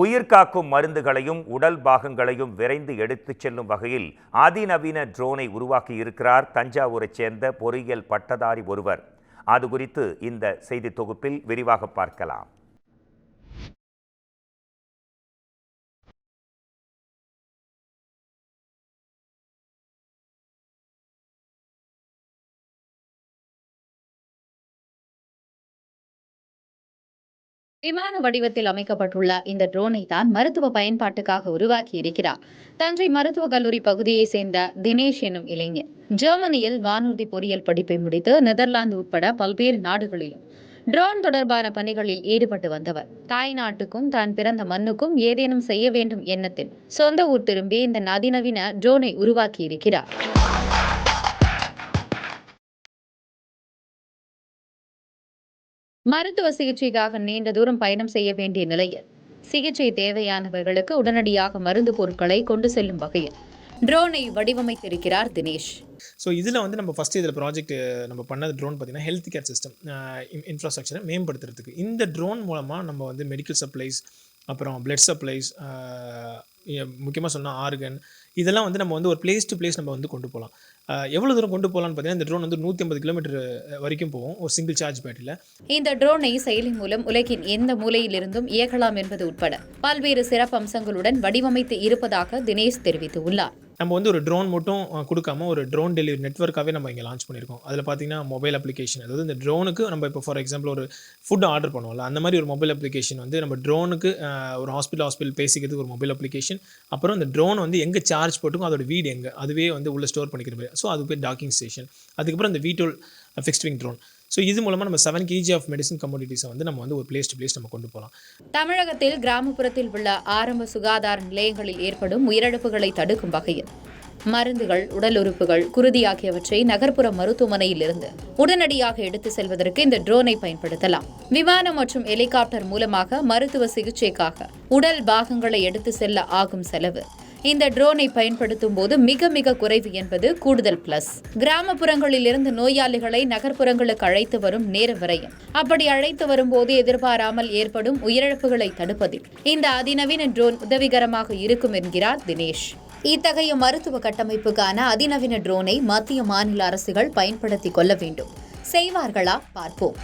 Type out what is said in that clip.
உயிர்காக்கும் மருந்துகளையும் உடல் பாகங்களையும் விரைந்து எடுத்துச் செல்லும் வகையில் அதிநவீன ட்ரோனை உருவாக்கி இருக்கிறார் தஞ்சாவூரைச் சேர்ந்த பொறியியல் பட்டதாரி ஒருவர். அது குறித்து இந்த செய்தி தொகுப்பில் விரிவாக பார்க்கலாம். விமான வடிவத்தில் அமைக்கப்பட்டுள்ள இந்த ட்ரோனை தான் மருத்துவ பயன்பாட்டுக்காக உருவாக்கி இருக்கிறார். தஞ்சை மருத்துவக் கல்லூரி பகுதியை சேர்ந்த தினேஷ் எனும் இளைஞர். ஜெர்மனியில் வானூர்தி பொறியியல் படிப்பை முடித்து நெதர்லாந்து உட்பட பல்வேறு நாடுகளிலும் ட்ரோன் தொடர்பான பணிகளில் ஈடுபட்டு வந்தவர். தாய் நாட்டுக்கும் தான் பிறந்த மண்ணுக்கும் ஏதேனும் செய்ய வேண்டும் எண்ணத்தில் சொந்த ஊர் திரும்பி இந்த அதிநவீன ட்ரோனை உருவாக்கி இருக்கிறார். மருத்துவ சிகிச்சைக்காக நீண்ட தூரம் பயணம் செய்ய வேண்டிய நிலையில் சிகிச்சை தேவையானவர்களுக்கு உடனடியாக மருந்து பொருட்களை கொண்டு செல்லும் வகையில் ட்ரோனை வடிவமைத்திருக்கிறார் தினேஷ். ஸோ இதில் வந்து நம்ம ஃபஸ்ட்டு இதில் ப்ராஜெக்ட் நம்ம பண்ணது ட்ரோன் பார்த்திங்கன்னா ஹெல்த் கேர் சிஸ்டம் இன்ஃப்ராஸ்ட்ரக்சரை மேம்படுத்துறதுக்கு. இந்த ட்ரோன் மூலமாக நம்ம வந்து மெடிக்கல் சப்ளைஸ் அப்புறம் பிளட் சப்ளைஸ் முக்கியமாக சொன்னால் ஆர்கன் இதெல்லாம் வந்து நம்ம வந்து ஒரு பிளேஸ் டு பிளேஸ் நம்ம வந்து கொண்டு போகலாம் எவ்வளோ தூரம் கொண்டு போகலான்னு பார்த்தீங்கன்னா இந்த ட்ரோன் வந்து நூற்றி ஐம்பது கிலோமீட்டர் வரைக்கும் போகும் ஒரு சிங்கிள் சார்ஜ் பேட்டரியில் இந்த ட்ரோனை செயலி மூலம் உலகின் எந்த மூலையிலிருந்தும் இயக்கலாம் என்பது உட்பட பல்வேறு சிறப்பு அம்சங்களுடன் வடிவமைத்து இருப்பதாக தினேஷ் தெரிவித்துள்ளார். நம்ம வந்து ஒரு ட்ரோன் மட்டும் கொடுக்காம ஒரு ட்ரோன் டெலிவரி நெட்ஒர்க்காகவே நம்ம இங்கே லான்ச் பண்ணியிருக்கோம். அதில் பார்த்தீங்கன்னா மொபைல் அப்ளிகேஷன் அதாவது இந்த ட்ரோனுக்கு நம்ம இப்போ ஃபார் எக்ஸாம்பிள் ஒரு ஃபுட் ஆர்டர் பண்ணுவோம்ல அந்த மாதிரி ஒரு மொபைல் அப்ளிகேஷன் வந்து நம்ம ட்ரோனுக்கு ஒரு ஹாஸ்பிட்டல் ஹாஸ்பிட்டல் பேசிக்கிறதுக்கு ஒரு மொபைல் அப்ளிகேஷன் அப்புறம் இந்த ட்ரோன் வந்து எங்கே சார்ஜ் போட்டுக்கும் அதோட வீடு எங்கே அதுவே வந்து உள்ள ஸ்டோர் பண்ணிக்கிற மாதிரி. ஸோ அது பேர் டாக்கிங் ஸ்டேஷன் அதுக்கப்புறம் இந்த VTOL fixed wing drone so இது மூலமாக நம்ம செவன் கேஜி ஆஃப் மெடிசன் கமோடிட்டிஸை வந்து நம்ம வந்து ஒரு பிளேஸ் டு பிளேஸ் நம்ம கொண்டு போகலாம் தமிழகத்தில் கிராமப்புறத்தில் உள்ள ஆரம்ப சுகாதார நிலையங்களில் ஏற்படும் உயிரிழப்புகளை தடுக்கும் வகையில் மருந்துகள் உடல் உறுப்புகள் குருதி ஆகியவற்றை நகர்ப்புற மருத்துவமனையில் இருந்து உடனடியாக எடுத்து செல்வதற்கு இந்த ட்ரோனை பயன்படுத்தலாம். விமானம் மற்றும் ஹெலிகாப்டர் மூலமாக மருத்துவ சிகிச்சைக்காக உடல் பாகங்களை எடுத்து செல்ல ஆகும் செலவு இந்த ட்ரோனை பயன்படுத்தும் போது மிக மிக குறைவு என்பது கூடுதல் பிளஸ் கிராமப்புறங்களில் இருந்து நோயாளிகளை நகர்ப்புறங்களுக்கு அழைத்து வரும் நேர விரயம் அப்படி அழைத்து வரும்போது எதிர்பாராமல் ஏற்படும் உயிரிழப்புகளை தடுப்பதில். இந்த அதிநவீன ட்ரோன் உதவிகரமாக இருக்கும் என்கிறார் தினேஷ். இத்தகைய மருத்துவ கட்டமைப்புக்கான அதிநவீன ட்ரோனை மத்திய மாநில அரசுகள் பயன்படுத்திக் கொள்ள வேண்டும். செய்வார்களா? பார்ப்போம்.